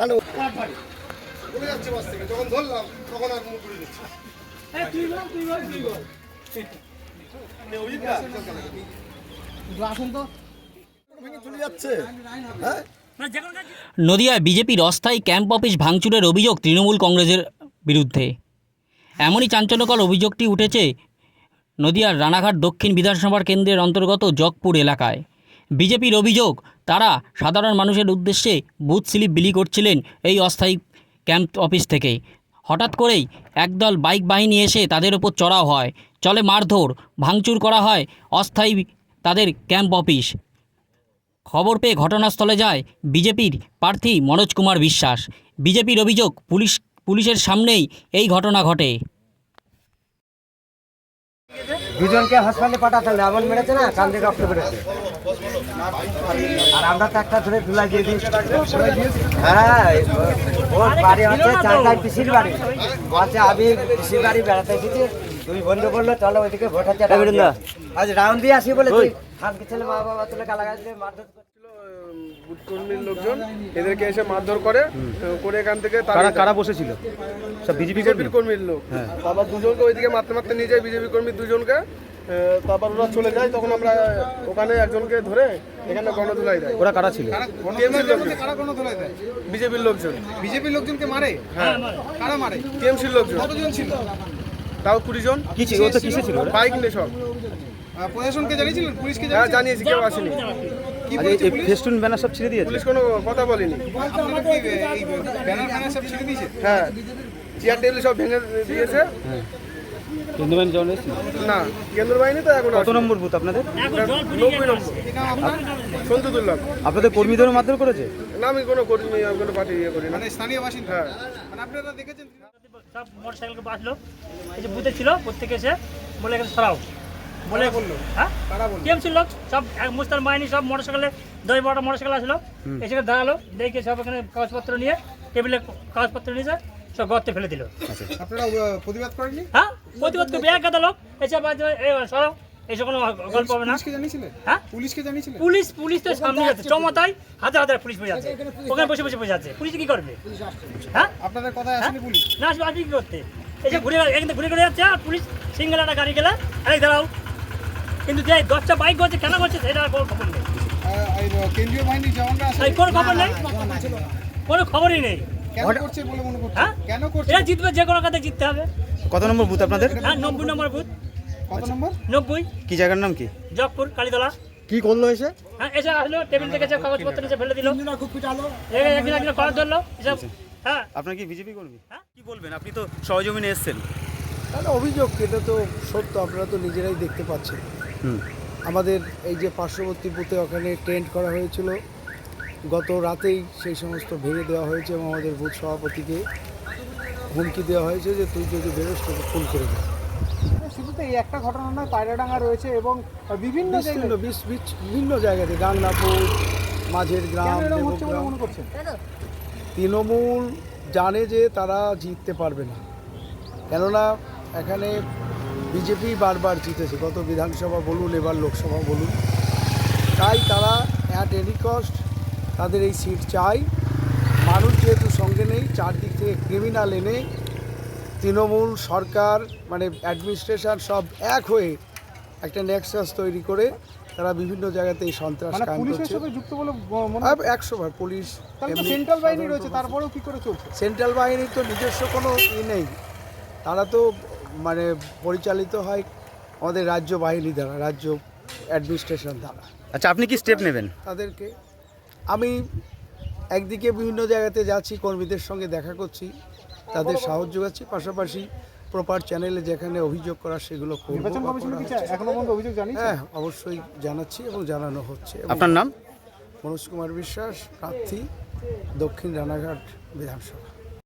তাহলে চলে যাচ্ছে বাস থেকে। যখন ধরলাম তখন আর মুখ ঘুরে দিচ্ছে ভেঙে চলে যাচ্ছে। হ্যাঁ? নদিয়ায় বিজেপির অস্থায়ী ক্যাম্প অফিস ভাঙচুরের অভিযোগ তৃণমূল কংগ্রেসের বিরুদ্ধে। এমনই চাঞ্চল্যকর অভিযোগটি উঠেছে নদিয়ার রানাঘাট দক্ষিণ বিধানসভার কেন্দ্রের অন্তর্গত জগপুর এলাকায়। বিজেপির অভিযোগ তারা সাধারণ মানুষের উদ্দেশ্যে বুথ স্লিপ বিলি করছিলেন এই অস্থায়ী ক্যাম্প অফিস থেকে। হঠাৎ করেই একদল বাইক বাহিনী এসে তাদের ওপর চড়াও হয়। চলে মারধর, ভাঙচুর করা হয় অস্থায়ী তাদের ক্যাম্প অফিস। খবর পেয়ে ঘটনাস্থলে যায় বিজেপির প্রার্থী মনোজ কুমার বিশ্বাস। বিজেপির অভিযোগ, পুলিশ, পুলিশের সামনেই এই ঘটনা ঘটে। দুজনকে হাসপাতালে পাঠাতে হবে এমন মেরেছে না? কান থেকে রক্ত বেরোচ্ছে। আর আমরা তো একটা ধরে ধুলাই দিয়ে দিই হ্যাঁ ওর বাড়ি হচ্ছে চারটায় পিসির বাড়ি। বলছে আমি পিসির বাড়ি বেড়াতে এসেছি। তুমি বন্ধু বলল চলো ওইদিকে ভোট হচ্ছে আজ রাউন্ড দিয়ে আসি বলে তুই খানকে ছেলে মা বাবা তুলে কালাগাছ দিয়ে মারধর করছে। বুথ কর্মীর লোকজন এদেরকে এসে মারধর করে করে এখান থেকে কারা কারা বসেছিল? সব বিজেপি কর্মীর লোক। তারপর দুজনকে ওইদিকে মারতে মারতে নিয়ে যায় বিজেপি কর্মী দুজনকে তারপর ওরা চলে যায় তখন আমরা ওখানে একজনকে ধরে এখানে গণধুলাই দেয়। ওরা কারা ছিল? বিজেপির লোকজন। বিজেপির লোকজনকে মারে? হ্যাঁ। কারা মারে? টিএমসির লোকজন। কতজন ছিল? তাও কুড়ি জন। কি ছিল? ও তো কিসে ছিল বাইক নিয়ে সব। প্রশাসনকে জানিয়েছিলেন? পুলিশকে হ্যাঁ জানিয়েছি কেউ আসেনি। এই ফেস্টুন ব্যানার সব ছিঁড়ে দিয়েছে। পুলিশ কোনো কথা বলেনি। আপনারা ব্যানার সব ছেড়ে দিয়েছে? হ্যাঁ। চেয়ার টেবিল সব ভেঙে দিয়েছে। জল না কেন্দ্র বাহিনী তো এখন কত নম্বর বুথ আপনাদের? নব্বই নম্বর। কি নাম আপনার সন্তু দুর্লভ আপনাদের কর্মীদেরও মারধর করেছে? না আমি কোনো কর্মী আমি কোনো পার্টি ইয়ে করি না মানে স্থানীয় বাসিন্দা? হ্যাঁ। মানে আপনারা দেখেছেন? সব এই যে বুথে ছিল প্রত্যেকে এসে বলে এখানে সরাও। বলে বলল হ্যাঁ? কারা বলল? কেম ছিল সব এক মুস্তার বাহিনী সব মোটর সাইকেলে দশ বারোটা মোটর সাইকেল আসলো এসে দাঁড়াল দেখে সব এখানে কাগজপত্র নিয়ে টেবিলে কাগজপত্র নিয়ে যায় সব গর্তে ফেলে দিল। আপনারা প্রতিবাদ করেননি? হ্যাঁ প্রতিবাদ করবে এক গাদা লোক এসে বাজে এই কোনো গল্প হবে না। হ্যাঁ? পুলিশকে জানিয়েছিলেন পুলিশ পুলিশ তো সামনে যাচ্ছে চমতায় হাজার হাজার পুলিশ বসে আছে। ওখানে বসে বসে বসে আছে। পুলিশ কি করবে? হ্যাঁ? আপনাদের কথায় আসেনি পুলিশ? না আসবে আসবে কি করতে? এই যে ঘুরে এখানে ঘুরে ঘুরে যাচ্ছে আর পুলিশ সিঙ্গেল একটা গাড়ি গেলে আরে দাঁড়াও কিন্তু যে দশটা বাইক করছে কেন করছে সেটা কোনো খবর নেই। কেন্দ্রীয় বাহিনীর জওয়ানরা কোনো খবর নেই? কোনো খবরই নেই। কেন করছে বলে মনে করছে হ্যাঁ? কেন করছে এরা জিতবে যে কোনো কাতে জিততে হবে। কত নম্বর বুথ আপনাদের? হ্যাঁ নব্বই নম্বর বুথ। কত নম্বর? নব্বই। কি জায়গার নাম কি? কালীতলা। কি করল এসে? হ্যাঁ এসে আসলো টেবিল থেকে কাগজপত্র নিচে ফেলে দিল। একদিন একদিন করার ধরলো এসব হ্যাঁ। আপনার কি বিজেপি কর্মী? কি বলবেন? আপনি তো সহজমিনে এসেছেন। তাহলে অভিযোগ এটা তো সত্য আপনারা তো নিজেরাই দেখতে পাচ্ছেন। আমাদের এই যে পার্শ্ববর্তী বুথে ওখানে টেন্ট করা হয়েছিল। গত রাতেই সেই সমস্ত ভেঙে দেওয়া হয়েছে এবং আমাদের বুথ সভাপতিকে হুমকি দেওয়া হয়েছে যে তুই যদি বেরোস তোকে খুন করে দেবে। শুধু তো এই একটা ঘটনা নয় পায়রাডাঙ্গা রয়েছে এবং বিভিন্ন বিভিন্ন জায়গাতে গাংনাপুর মাঝের গ্রাম মনে তৃণমূল জানে যে তারা জিততে পারবে না। কেননা এখানে বিজেপি বারবার জিতেছে গত বিধানসভা বলুন এবার লোকসভা বলুন। তাই তারা অ্যাট এনি কস্ট তাদের এই সিট চাই। মানুষ যেহেতু সঙ্গে নেই চারদিক থেকে ক্রিমিনাল এনে তৃণমূল সরকার মানে অ্যাডমিনিস্ট্রেশন সব এক হয়ে একটা নেক্সাস তৈরি করে তারা বিভিন্ন জায়গাতে এই সন্ত্রাস মানে একশো বার পুলিশ সেন্ট্রাল বাহিনী রয়েছে তারপরেও কি করে চলছে? সেন্ট্রাল বাহিনীর তো নিজস্ব কোনো ই নেই। তারা তো মানে পরিচালিত হয় আমাদের রাজ্য বাহিনী দ্বারা রাজ্য অ্যাডমিনিস্ট্রেশন দ্বারা। আচ্ছা আপনি কি স্টেপ নেবেন? তাদেরকে আমি একদিকে বিভিন্ন জায়গাতে যাচ্ছি কর্মীদের সঙ্গে দেখা করছি তাদের সাহায্য যোগাচ্ছি পাশাপাশি প্রপার চ্যানেলে যেখানে অভিযোগ করা সেগুলো হ্যাঁ অবশ্যই জানাচ্ছি এবং জানানো হচ্ছে। আপনার নাম? মনোজ কুমার বিশ্বাস প্রার্থী দক্ষিণ রানাঘাট বিধানসভা।